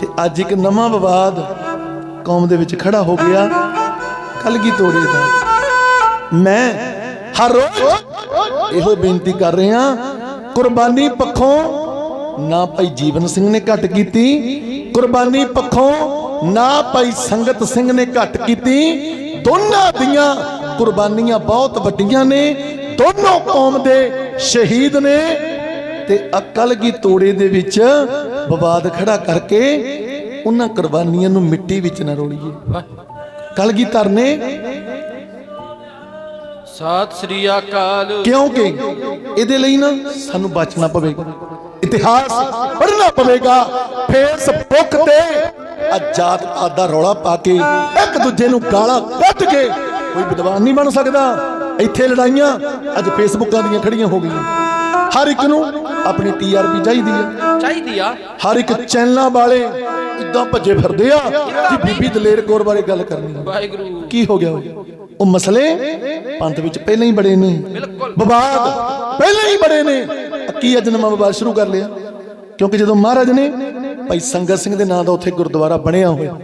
ਤੇ ਅੱਜ ਇੱਕ ਨਵਾਂ ਵਿਵਾਦ ਕੌਮ ਦੇ ਵਿੱਚ ਖੜਾ ਹੋ ਗਿਆ। ਕਲਗੀ ਤੋੜੇ ਦਾ। ਮੈਂ ਹਰ ਰੋਜ਼ ਇਹੋ ਬੇਨਤੀ ਕਰ ਰਿਹਾ ਕੁਰਬਾਨੀ ਪੱਖੋਂ ਨਾ ਭਾਈ ਜੀਵਨ ਸਿੰਘ ਨੇ ਘੱਟ ਕੀਤੀ, ਕੁਰਬਾਨੀ ਪੱਖੋਂ ਨਾ ਭਾਈ ਸੰਗਤ ਸਿੰਘ ਨੇ ਘੱਟ ਕੀਤੀ। ਦੋਨਾਂ ਦੀਆਂ ਕੁਰਬਾਨੀਆਂ ਬਹੁਤ ਵੱਡੀਆਂ ਨੇ। ਦੋਨੋਂ ਕੌਮ ਦੇ ਸ਼ਹੀਦ ਨੇ। ਤੇ ਅਕਲ ਕੀ ਤੋੜੇ ਦੇ ਵਿੱਚ ਵਿਵਾਦ ਖੜਾ ਕਰਕੇ ਉਹਨਾਂ ਕੁਰਬਾਨੀਆਂ ਨੂੰ ਮਿੱਟੀ ਵਿੱਚ ਨਾ ਰੋਲੀਏ। ਕਲਗੀਧਰ ਨੇ ਸਤਿ ਸ੍ਰੀ ਅਕਾਲ। ਕਿਉਂਕਿ ਇਹਦੇ ਲਈ ਨਾ ਸਾਨੂੰ ਬਚਣਾ ਪਵੇਗਾ ਇਤਿਹਾਸ ਪੜ੍ਹਨਾ ਪਵੇਗਾ ਫੇਸਬੁੱਕ ਤੇ ਆਜ਼ਾਦ ਪਾਤ ਦਾ ਰੌਲਾ ਪਾ ਕੇ ਇੱਕ ਦੂਜੇ ਨੂੰ ਗਾਲਾਂ ਕੱਢ ਕੇ ਕੋਈ ਵਿਦਵਾਨ ਨਹੀਂ ਬਣ ਸਕਦਾ। ਇੱਥੇ ਲੜਾਈਆਂ ਅੱਜ ਫੇਸਬੁੱਕਾਂ ਦੀਆਂ ਖੜੀਆਂ ਹੋ ਗਈਆਂ। ਹਰ ਇੱਕ ਨੂੰ ਆਪਣੀ ਟੀਆਰਪੀ ਚਾਹੀਦੀ ਹੈ ਚਾਹੀਦੀ ਆ। ਹਰ ਇੱਕ ਚੈਨਲਾਂ ਵਾਲੇ ਇਦਾਂ ਭੱਜੇ ਫਿਰਦੇ ਆ ਕਿ ਬੀਬੀ ਦਲੇਰ ਕੌਰ ਬਾਰੇ ਗੱਲ ਕਰਨੀ ਵਾਹਿਗੁਰੂ। ਕੀ ਹੋ ਗਿਆ ਉਹ? ਮਸਲੇ ਪੰਥ ਵਿੱਚ ਪਹਿਲਾਂ ਹੀ ਬੜੇ ਨੇ। ਵਿਵਾਦ ਪਹਿਲਾਂ ਹੀ ਬੜੇ ਨੇ। ਕੀ ਅੱਜ ਨਵਾਂ ਵਿਵਾਦ ਸ਼ੁਰੂ ਕਰ ਲਿਆ? ਕਿਉਂਕਿ ਜਦੋਂ ਮਹਾਰਾਜ ਨੇ ਭਾਈ ਸੰਗਤ ਸਿੰਘ ਦੇ ਨਾਂ ਦਾ ਉੱਥੇ ਗੁਰਦੁਆਰਾ ਬਣਿਆ ਹੋਇਆ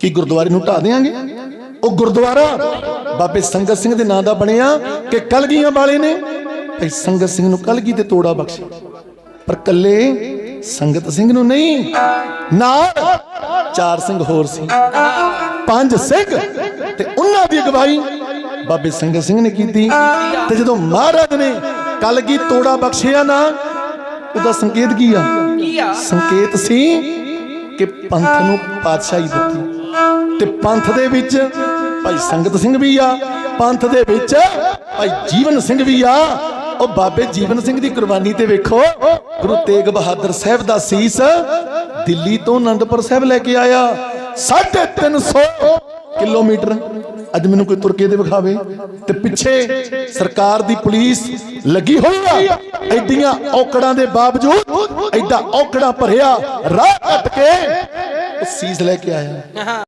ਕੀ ਗੁਰਦੁਆਰੇ ਨੂੰ ਢਾ ਦੇਾਂਗੇ ਉਹ ਗੁਰਦੁਆਰਾ ਬਾਬੇ ਸੰਗਤ ਸਿੰਘ ਦੇ ਨਾਂ ਦਾ ਬਣਿਆ ਕਿ ਕਲਗੀਆਂ ਵਾਲੇ ਨੇ? ਭਾਈ ਸੰਗਤ ਸਿੰਘ ਨੂੰ ਕਲਗੀ ਤੇ ਤੋੜਾ ਬਖਸ਼ਿਆ। ਪਰ ਕੱਲੇ ਸੰਗਤ ਸਿੰਘ ਨੂੰ ਨਹੀਂ ਨਾਲ ਚਾਰ ਸਿੰਘ ਹੋਰ ਸੀ। ਪੰਜ ਸਿੰਘ ਤੇ ਉਹਨਾਂ ਦੀ ਅਗਵਾਈ ਬਾਬੇ ਸੰਗਤ ਸਿੰਘ ਨੇ ਕੀਤੀ। ਤੇ ਜਦੋਂ ਮਹਾਰਾਜ ਨੇ ਕਲਗੀ ਤੋੜਾ ਬਖਸ਼ਿਆ ਨਾ ਉਹਦਾ ਸੰਕੇਤ ਕੀ ਕੀ ਆ? ਸੰਕੇਤ ਸੀ ਕਿ ਪੰਥ ਨੂੰ ਪਾਤਸ਼ਾਹੀ ਦਿੱਤੀ। ਤੇ ਪੰਥ ਦੇ ਵਿੱਚ ਭਾਈ ਸੰਗਤ ਸਿੰਘ ਵੀ ਆ ਪੰਥ ਦੇ ਵਿੱਚ ਭਾਈ ਜੀਵਨ ਸਿੰਘ ਵੀ ਆ। ਉਹ ਬਾਬੇ ਜੀਵਨ ਸਿੰਘ ਦੀ ਕੁਰਬਾਨੀ ਤੇ ਵੇਖੋ। ਗੁਰੂ ਤੇਗ ਬਹਾਦਰ ਸਾਹਿਬ ਦਾ ਸੀਸ ਦਿੱਲੀ ਤੋਂ ਅਨੰਦਪੁਰ ਸਾਹਿਬ ਲੈ ਕੇ ਆਇਆ। 350 ਕਿਲੋਮੀਟਰ। ਅੱਜ ਮੈਨੂੰ ਕੋਈ ਤੁਰਕੇ ਦੇ ਵਿਖਾਵੇ। ਤੇ ਪਿੱਛੇ ਸਰਕਾਰ ਦੀ ਪੁਲਿਸ ਲੱਗੀ ਹੋਈ ਆ। ਐਡੀਆਂ ਔਕੜਾਂ ਦੇ ਬਾਵਜੂਦ ਐਡਾ ਔਕੜਾ ਭਰਿਆ ਰਾਹ ਕੱਟ ਕੇ ਉਹ ਸੀਸ ਲੈ ਕੇ ਆਇਆ।